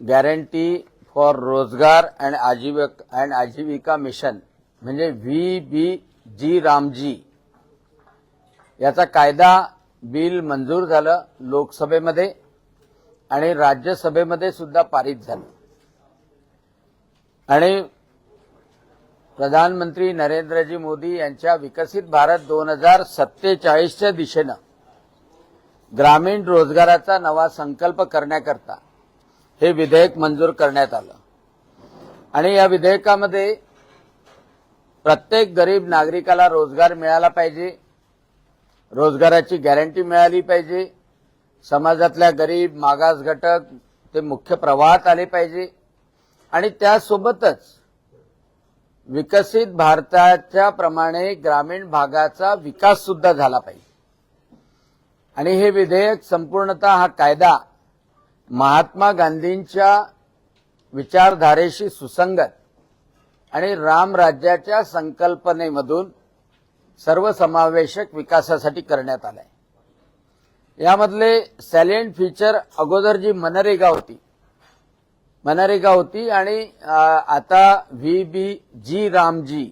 Guarantee for रोजगार and आजीविक and आजीविका मिशन म्हणजे व्ही बी जी रामजी. याचा कायदा बिल मंजूर झालं लोकसभेमध्ये आणि राज्यसभेमध्ये सुद्धा पारित झालं. आणि प्रधानमंत्री नरेंद्रजी मोदी यांच्या विकसित भारत दोन हजार सत्तेचाळीसच्या दिशेनं ग्रामीण रोजगाराचा नवा संकल्प करण्याकरता हे विधेयक मंजूर करण्यात आलं. आणि या विधेयकामध्ये प्रत्येक गरीब नागरिकाला रोजगार मिळाला पाहिजे रोजगाराची गॅरंटी मिळाली पाहिजे समाजातल्या गरीब मागास घटक ते मुख्य प्रवाहात आले पाहिजे. आणि त्यासोबतच विकसित भारताच्या प्रमाणे ग्रामीण भागाचा विकास सुद्धा झाला पाहिजे. आणि हे विधेयक संपूर्णतः हा कायदा महात्मा गांधींच्या विचारधारेशी सुसंगत आणि रामराज्याच्या संकल्पनेमधून सर्वसमावेशक विकासासाठी करण्यात आलाय. यामधले सॅलेंट फीचर अगोदर जी मनरेगा होती मनरेगा होती आणि आता व्ही बी जी रामजी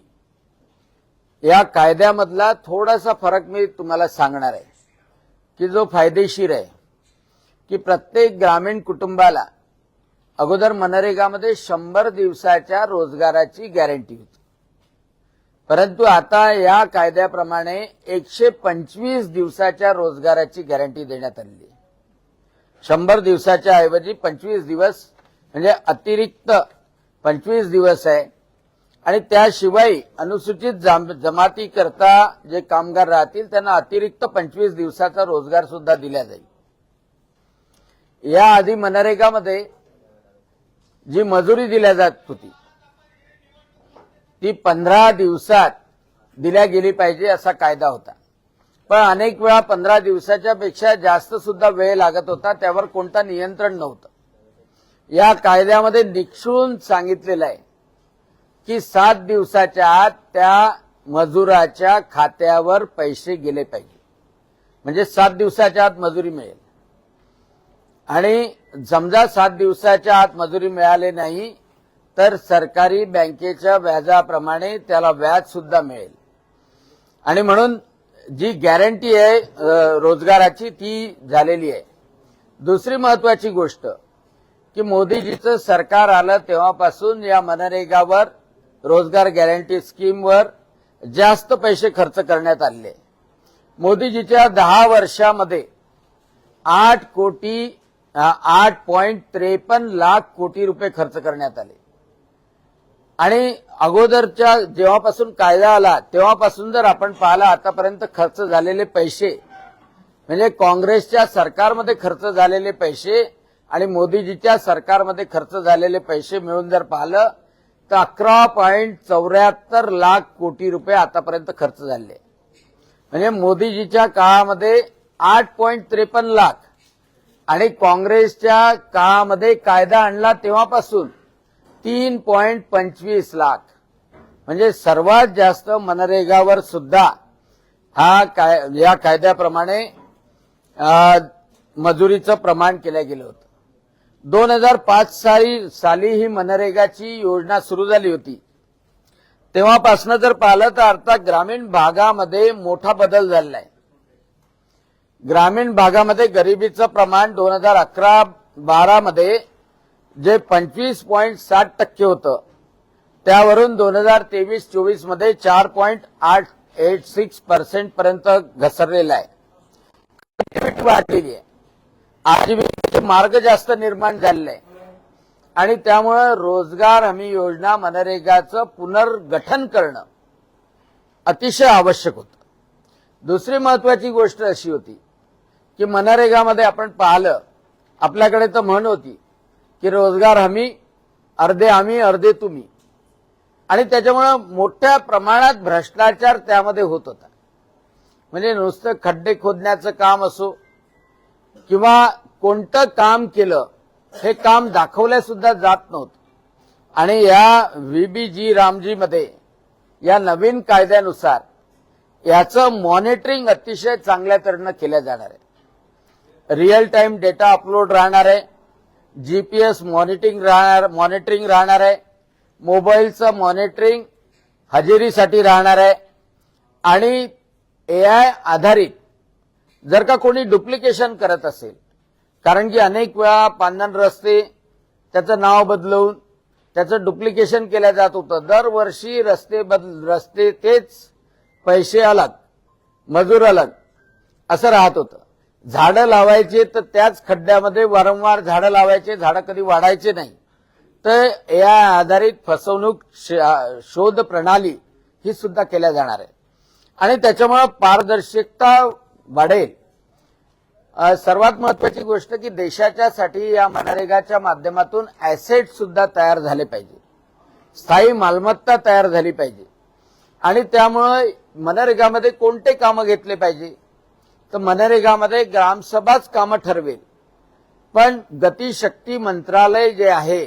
या कायद्यामधला थोडासा फरक मी तुम्हाला सांगणार आहे की जो फायदेशीर आहे. की प्रत्येक ग्रामीण कुटुंबाला अगोदर मनरेगामध्ये शंभर दिवसाच्या रोजगाराची गॅरंटी होती. परंतु आता या कायद्याप्रमाणे एकशे पंचवीस दिवसाच्या रोजगाराची गॅरंटी देण्यात आलेली आहे. शंभर दिवसाच्या ऐवजी पंचवीस दिवस म्हणजे अतिरिक्त पंचवीस दिवस आहे. आणि त्याशिवाय अनुसूचित जाम- जमातीकरता जे कामगार राहतील त्यांना अतिरिक्त पंचवीस दिवसाचा रोजगार सुद्धा दिला जाईल. याआधी मनरेगामध्ये जी मजुरी दिल्या जात होती ती पंधरा दिवसात दिल्या गेली पाहिजे असा कायदा होता. पण अनेक वेळा पंधरा दिवसाच्या पेक्षा जास्त सुद्धा वेळ लागत होता त्यावर कोणता नियंत्रण नव्हतं. या कायद्यामध्ये निक्षून सांगितलेलं आहे की सात दिवसाच्या आत त्या मजुराच्या खात्यावर पैसे गेले पाहिजे. म्हणजे सात दिवसाच्या आत मजुरी मिळेल. आणि समजा सात दिवसाच्या आत मजुरी मिळाली नाही तर सरकारी बँकेच्या व्याजाप्रमाणे त्याला व्याज सुद्धा मिळेल. आणि म्हणून जी गॅरंटी आहे रोजगाराची ती झालेली आहे. दुसरी महत्वाची गोष्ट की मोदीजीचं सरकार आलं तेव्हापासून या मनरेगावर रोजगार गॅरंटी स्कीमवर जास्त पैसे खर्च करण्यात आले मोदीजीच्या दहा वर्षामध्ये आठ कोटी आठ पॉइंट त्रेपन्न लाख कोटी रुपये खर्च करण्यात आले. आणि अगोदरच्या जेव्हापासून कायदा आला तेव्हापासून जर आपण पाहिला आतापर्यंत खर्च झालेले पैसे म्हणजे काँग्रेसच्या सरकारमध्ये खर्च झालेले पैसे आणि मोदीजीच्या सरकारमध्ये खर्च झालेले पैसे मिळून जर पाहिलं तर अकरा पॉईंट चौऱ्याहत्तर लाख कोटी रुपये आतापर्यंत खर्च झाले. म्हणजे मोदीजीच्या काळामध्ये आठ पॉईंट त्रेपन्न लाख आणि काँग्रेसच्या काळामध्ये कायदा आणला तेव्हापासून तीन पॉइंट पंचवीस लाख. म्हणजे सर्वात जास्त मनरेगावर सुद्धा हा काय या कायद्याप्रमाणे मजुरीचं प्रमाण केलं गेलं होतं. दोन हजार पाच साली साली ही मनरेगाची योजना सुरू झाली होती. तेव्हापासनं जर पाहिलं तर अर्थात ग्रामीण भागामध्ये मोठा बदल झालेला आहे. ग्रामीण भागामध्ये गरिबीचं प्रमाण दोन हजार अकरा बारामध्ये जे पंचवीस पॉईंट साठ टक्के होतं त्यावरून दोन हजार तेवीस चोवीसमध्ये चार पॉईंट आठ एट सिक्स पर्सेंट पर्यंत घसरलेलं आहे. वाढलेली आहे. आजीविकेचे मार्ग जास्त निर्माण झालेले आहे. आणि त्यामुळं रोजगार हमी योजना मनरेगाचं पुनर्गठन करणं अतिशय आवश्यक होतं. दुसरी महत्वाची गोष्ट अशी होती की मनरेगामध्ये आपण पाहिलं आपल्याकडे तर म्हण होती की रोजगार हमी अर्धे आम्ही अर्धे तुम्ही. आणि त्याच्यामुळं मोठ्या प्रमाणात भ्रष्टाचार त्यामध्ये होत होता. म्हणजे नुसतं खड्डे खोदण्याचं काम असो किंवा कोणतं काम केलं हे काम दाखवल्या सुद्धा जात नव्हतं. आणि या व्हीबीजी रामजीमध्ये या नवीन कायद्यानुसार याचं मॉनिटरिंग अतिशय चांगल्या तऱ्हेनं केलं जाणार आहे. रिअल टाइम डेटा अपलोड राहणार आहे. जीपीएस मॉनिटरिंग राहणार मॉनिटरिंग राहणार आहे. मोबाईलचं मॉनिटरिंग हजेरीसाठी राहणार आहे. आणि ए आय आधारित जर का कोणी डुप्लिकेशन करत असेल कारण की अनेक वेळा पांधन रस्ते त्याचं नाव बदलवून त्याचं डुप्लिकेशन केलं जात होतं. दरवर्षी रस्ते बदल रस्ते तेच पैसे अलग मजूर अलग असं राहत होतं. झाडं लावायचे तर त्याच खड्ड्यामध्ये वारंवार झाडं लावायचे झाडं कधी वाढायचे नाही. तर या आधारित फसवणूक श- शोध प्रणाली ही सुद्धा केल्या जाणार आहे. आणि त्याच्यामुळं पारदर्शकता वाढेल. सर्वात महत्वाची गोष्ट की देशाच्यासाठी या मनरेगाच्या माध्यमातून ऍसेट सुद्धा तयार झाले पाहिजे. स्थायी मालमत्ता तयार झाली पाहिजे. आणि त्यामुळे मनरेगामध्ये कोणते कामं घेतले पाहिजे? तर मनरेगामध्ये ग्रामसभाच कामं ठरवेल. पण गतिशक्ती मंत्रालय जे आहे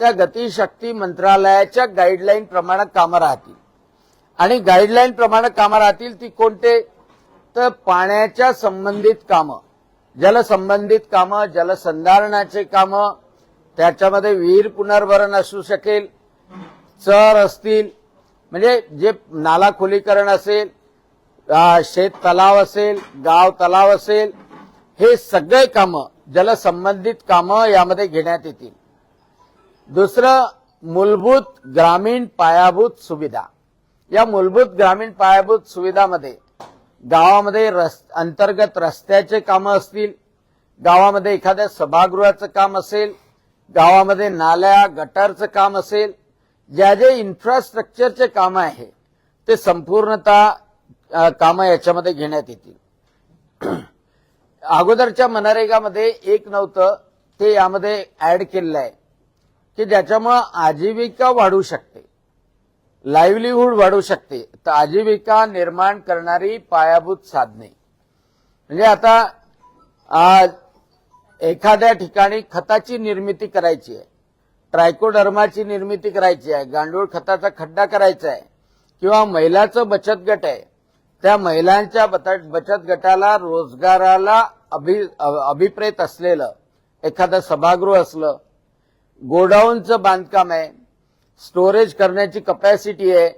त्या गतिशक्ती मंत्रालयाच्या गाईडलाईन प्रमाणे कामं राहतील. आणि गाईडलाईन प्रमाणे कामं राहतील ती कोणते? तर पाण्याच्या संबंधित कामं. जलसंबंधित कामं जलसंधारणाचे कामं त्याच्यामध्ये विहीर पुनर्भरण असू शकेल चर असतील म्हणजे जे नाला खोलीकरण असेल शेत तलाव असेल गाव तलाव असेल हे सगळे कामं जलसंबंधित कामं यामध्ये घेण्यात येतील. दुसरं मूलभूत ग्रामीण पायाभूत सुविधा. या मूलभूत ग्रामीण पायाभूत सुविधामध्ये गावामध्ये रस अंतर्गत रस्त्याचे कामं असतील गावामध्ये एखाद्या सभागृहाचं काम असेल गावामध्ये नाल्या गटारचं काम असेल ज्या जे इन्फ्रास्ट्रक्चरचे कामं आहे ते संपूर्णतः कामं याच्यामध्ये घेण्यात येतील. अगोदरच्या मनरेगामध्ये एक नव्हतं ते यामध्ये ऍड केलेलं आहे की ज्याच्यामुळं आजीविका वाढू शकते लाईव्हलीहूड वाढू शकते. तर आजीविका निर्माण करणारी पायाभूत साधने. म्हणजे आता एखाद्या ठिकाणी खताची निर्मिती करायची आहे ट्रायकोडर्माची निर्मिती करायची आहे गांडूळ खताचा खड्डा करायचा आहे किंवा महिलाचं बचत गट आहे त्या महिलांच्या बचत गटाला रोजगाराला अभि अभिप्रेत असलेलं एखादं सभागृह असलं गोडाऊनचं बांधकाम आहे स्टोरेज करण्याची कपॅसिटी आहे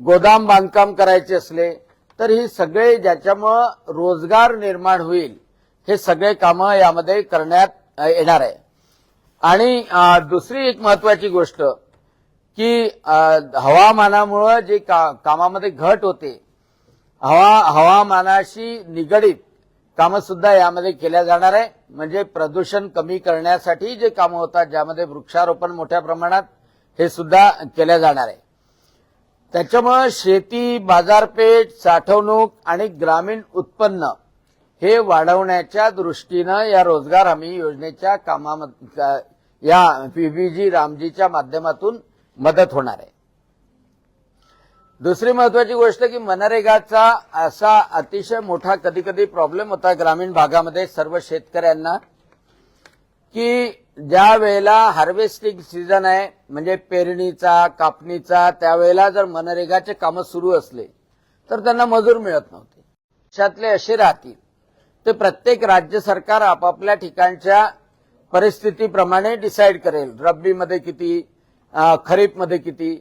गोदाम बांधकाम करायचे असले तर ही सगळे ज्याच्यामुळं रोजगार निर्माण होईल हे सगळे कामं यामध्ये करण्यात येणार आहे. आणि दुसरी एक महत्वाची गोष्ट की हवामानामुळं जे का कामामध्ये घट होते हवा हवामानाशी निगडीत कामं सुद्धा यामध्ये केल्या जाणार आहे. म्हणजे प्रदूषण कमी करण्यासाठी जे कामं होतात ज्यामध्ये वृक्षारोपण मोठ्या प्रमाणात हे सुद्धा केल्या जाणार आहे. त्याच्यामुळं शेती बाजारपेठ साठवणूक आणि ग्रामीण उत्पन्न हे वाढवण्याच्या दृष्टीनं या रोजगार हमी योजनेच्या कामा या पीबीजी रामजीच्या माध्यमातून मदत होणार आहे. दुसरी महत्वाची गोष्ट की मनरेगाचा असा अतिशय मोठा कधी कधी प्रॉब्लेम होता ग्रामीण भागामध्ये सर्व शेतकऱ्यांना की ज्या वेळेला हार्वेस्टिंग सीझन आहे म्हणजे पेरणीचा कापणीचा त्यावेळेला जर मनरेगाचे कामं सुरू असले तर त्यांना मजूर मिळत नव्हते. देशातले असे राहतील. ते प्रत्येक राज्य सरकार आपापल्या ठिकाणच्या परिस्थितीप्रमाणे डिसाईड करेल. रब्बीमध्ये किती खरीपमध्ये किती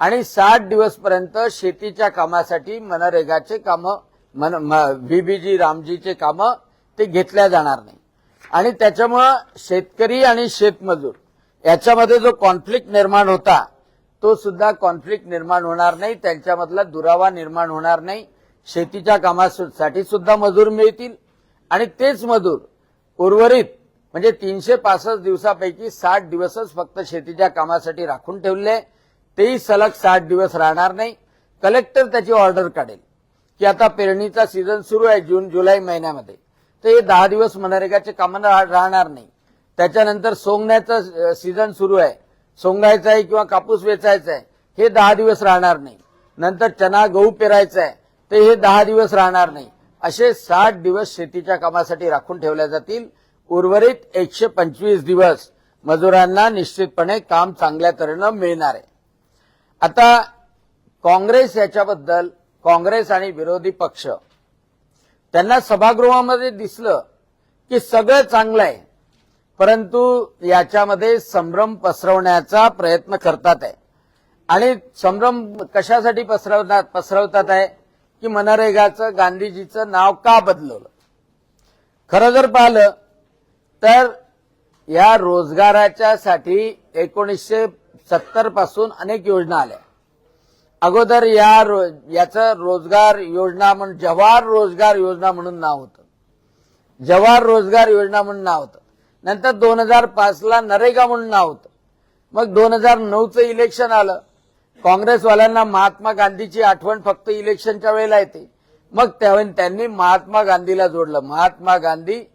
आणि साठ दिवसपर्यंत शेतीच्या कामासाठी मनरेगाचे कामं मन व्हीबीजी रामजीचे कामं ते घेतल्या जाणार नाही. आणि त्याच्यामुळं शेतकरी आणि शेतमजूर याच्यामध्ये जो कॉन्फ्लिक्ट निर्माण होता तो सुद्धा कॉन्फ्लिक्ट निर्माण होणार नाही त्यांच्यामधला दुरावा निर्माण होणार नाही. शेतीच्या कामासाठी सुद्धा मजूर मिळतील. आणि तेच मजूर उर्वरित म्हणजे तीनशे पासष्ट दिवसापैकी साठ दिवसच फक्त शेतीच्या कामासाठी राखून ठेवले. तेही सलग साठ दिवस राहणार नाही. कलेक्टर त्याची ऑर्डर काढेल. की आता पेरणीचा सीझन सुरू आहे जून जुलै महिन्यामध्ये. तर हे दहा दिवस मनरेगाचे कामं रा- राहणार नाही. त्याच्यानंतर सोंगण्याचं सीझन सुरू आहे. सोंगायचं आहे किंवा कापूस वेचायचा आहे हे दहा दिवस राहणार नाही. नंतर चना गहू पेरायचा आहे तर हे दहा दिवस राहणार नाही. असे साठ दिवस शेतीच्या कामासाठी राखून ठेवल्या जातील. उर्वरित एकशे पंचवीस दिवस मजुरांना निश्चितपणे काम चांगल्या तऱ्हेनं मिळणार आहे. आता काँग्रेस याच्याबद्दल काँग्रेस आणि विरोधी पक्ष त्यांना सभागृहामध्ये दिसलं की सगळं चांगलं आहे परंतु याच्यामध्ये संभ्रम पसरवण्याचा प्रयत्न करतात आहे. आणि संभ्रम कशासाठी पसरवतात पसरवतात आहे? की मनरेगाचं गांधीजीचं नाव का बदलवलं? खरं जर पाहिलं तर या रोजगाराच्या साठी एकोणीसशे सत्तरपासून अनेक योजना आल्या. अगोदर या रो, याचं रोजगार योजना म्हणून जवाहर रोजगार योजना म्हणून नाव होतं. जवाहर रोजगार योजना म्हणून नाव होतं. नंतर दोन हजार पाचला नरेगा म्हणून नाव होतं. मग दोन हजार नऊचं इलेक्शन आलं. काँग्रेसवाल्यांना महात्मा गांधीची आठवण फक्त इलेक्शनच्या वेळेला येते. मग त्यावेळी त्यांनी महात्मा गांधीला जोडलं. महात्मा गांधी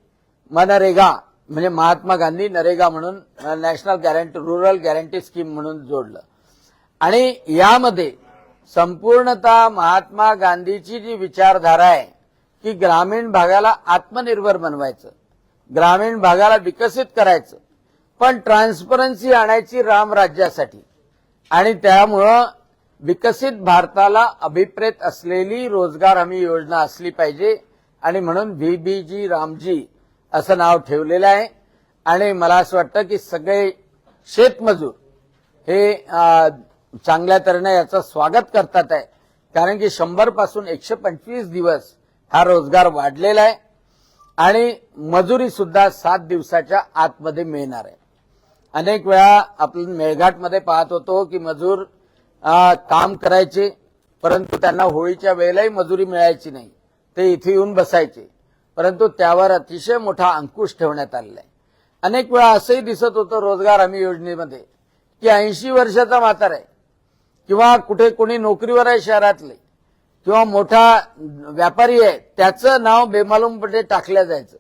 मनरेगा. म्हणजे महात्मा गांधी नरेगा म्हणून national guarantee rural guarantee scheme म्हणून जोडलं. आणि यामध्ये संपूर्णतः महात्मा गांधीची जी विचारधारा आहे की ग्रामीण भागाला आत्मनिर्भर बनवायचं ग्रामीण भागाला विकसित करायचं पण ट्रान्सपरन्सी आणायची राम राज्यासाठी. आणि त्यामुळं विकसित भारताला अभिप्रेत असलेली रोजगार हमी योजना असली पाहिजे. आणि म्हणून व्हीबीजी रामजी असं नाव ठेवलेलं आहे. आणि मला असं वाटतं की सगळे शेतमजूर हे चांगल्या तऱ्हेने याचं स्वागत करतात आहे. कारण की शंभरपासून एकशे पंचवीस दिवस हा रोजगार वाढलेला आहे. आणि मजुरी सुद्धा सात दिवसाच्या आतमध्ये मिळणार आहे. अनेक वेळा आपण मेळघाटमध्ये पाहत होतो की मजूर काम करायचे परंतु त्यांना होळीच्या वेळेलाही मजुरी मिळायची नाही. ते इथे येऊन बसायचे. परंतु त्यावर अतिशय मोठा अंकुश ठेवण्यात आलेला आहे. अनेक वेळा असंही दिसत होतं रोजगार हमी योजनेमध्ये की ऐंशी वर्षाचा म्हातार आहे किंवा कुठे कोणी नोकरीवर आहे शहरातले किंवा मोठा व्यापारी आहे त्याचं नाव बेमालूमपणे टाकलं जायचं.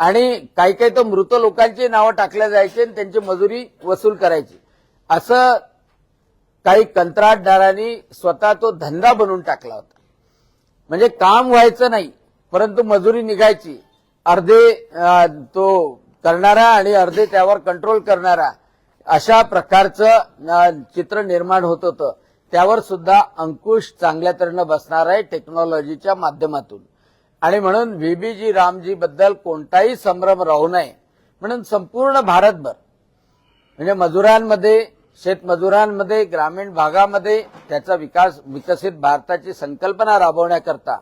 आणि काही काही तर मृत लोकांची नावं टाकल्या जायची आणि त्यांची मजुरी वसूल करायची. असं काही कंत्राटदारांनी स्वतः तो धंदा बनवून टाकला होता. म्हणजे काम व्हायचं नाही परंतु मजुरी निघायची. अर्धे तो करणारा आणि अर्धे त्यावर कंट्रोल करणारा अशा प्रकारचं चित्र निर्माण होत होतं. त्यावर सुद्धा अंकुश चांगल्या तऱ्हेनं बसणार आहे टेक्नॉलॉजीच्या माध्यमातून. आणि म्हणून व्हीबीजी रामजी बद्दल कोणताही संभ्रम राहू नये. म्हणून संपूर्ण भारतभर म्हणजे मजुरांमध्ये शेतमजुरांमध्ये ग्रामीण भागामध्ये त्याचा विकास विकसित भारताची संकल्पना राबवण्याकरता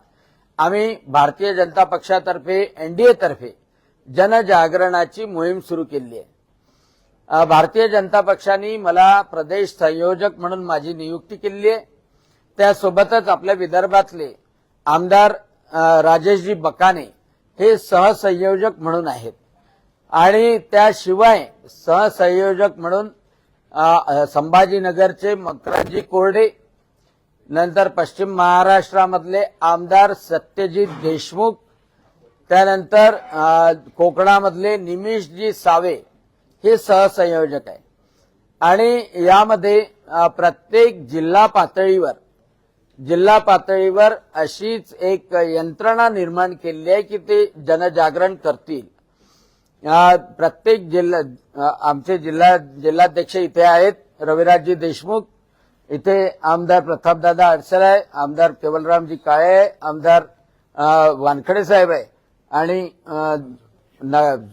आम्ही भारतीय जनता पक्षातर्फे एनडीए तर्फे जनजागरणाची मोहीम सुरू केली आहे. भारतीय जनता पक्षाने मला प्रदेश संयोजक म्हणून माझी नियुक्ती केली आहे. त्यासोबतच आपल्या विदर्भातले आमदार राजेशजी बकाने हे सहसंयोजक म्हणून आहेत. आणि त्याशिवाय सहसंयोजक म्हणून संभाजीनगरचे मकराजी कोरडे नंतर पश्चिम महाराष्ट्रामधले आमदार सत्यजित देशमुख त्यानंतर कोकणामधले निमिषजी सावे हे सहसंयोजक आहे आणि यामध्ये प्रत्येक जिल्हा पातळीवर जिल्हा पातळीवर अशीच एक यंत्रणा निर्माण केली आहे की ते जनजागरण करतील. प्रत्येक जिल्हा आमचे जिल्हा जिल्हाध्यक्ष इथे आहेत रविराजजी देशमुख इथे आमदार प्रतापदादा अडसर आमदार केवलरामजी काळे आहे आमदार वानखडे साहेब आहे. आणि न-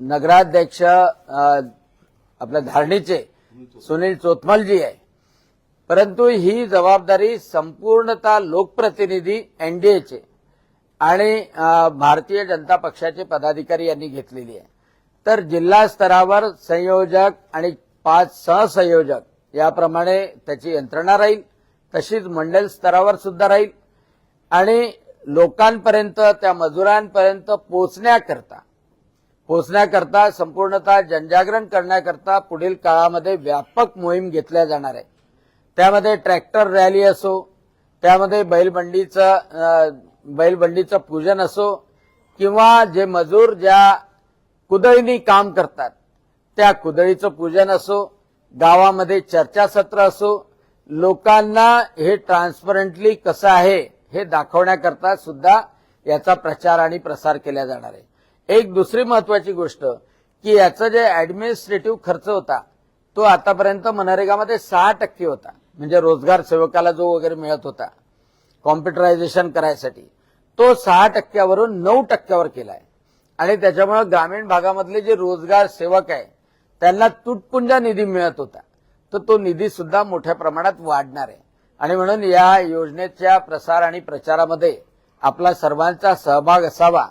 नगराध्यक्ष आपल्या धारणीचे सुनील चोतमलजी आहे. परंतु ही जबाबदारी संपूर्णतः लोकप्रतिनिधी एनडीएचे आणि भारतीय जनता पक्षाचे पदाधिकारी यांनी घेतलेली आहे. तर जिल्हा स्तरावर संयोजक आणि पाच सहसंयोजक याप्रमाणे त्याची यंत्रणा राहील तशीच मंडल स्तरावर सुद्धा राहील. आणि लोकांपर्यंत त्या मजुरांपर्यंत पोचण्याकरता पोचण्याकरता संपूर्णतः जनजागरण करण्याकरता पुढील काळामध्ये व्यापक मोहीम घेतल्या जाणार आहे. त्यामध्ये ट्रॅक्टर रॅली असो त्यामध्ये बैलबंडीचं बैलबंडीचं पूजन असो किंवा जे मजूर ज्या कुदळीनी काम करतात त्या कुदळीचं पूजन असो गावामध्ये चर्चासत्र असो लोकांना हे ट्रान्सपरंटली कसं आहे हे दाखवण्याकरता सुद्धा याचा प्रचार आणि प्रसार केला जाणार आहे. एक दुसरी महत्वाची गोष्ट की याचा जे ऍडमिनिस्ट्रेटिव्ह खर्च होता तो आतापर्यंत मनरेगामध्ये सहा टक्के होता. म्हणजे रोजगार सेवकाला जो वगैरे मिळत होता कॉम्प्युटरायझेशन करायसाठी तो सहा टक्क्यावरून नऊ टक्क्यावर केलाय. आणि त्याच्यामुळे ग्रामीण भागामधले जे रोजगार सेवक आहे त्यांना तुटपुंजा निधी मिळत होता. तर तो निधी सुद्धा मोठ्या प्रमाणात वाढणार आहे. आणि म्हणून या योजनेच्या प्रसार आणि प्रचारामध्ये आपला सर्वांचा सहभाग असावा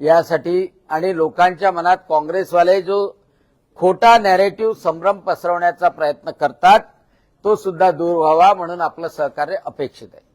यासाठी आणि लोकांच्या मनात काँग्रेसवाले जो खोटा नॅरेटिव्ह संभ्रम पसरवण्याचा प्रयत्न करतात तो सुद्धा दूर व्हावा म्हणून आपलं सहकार्य अपेक्षित आहे.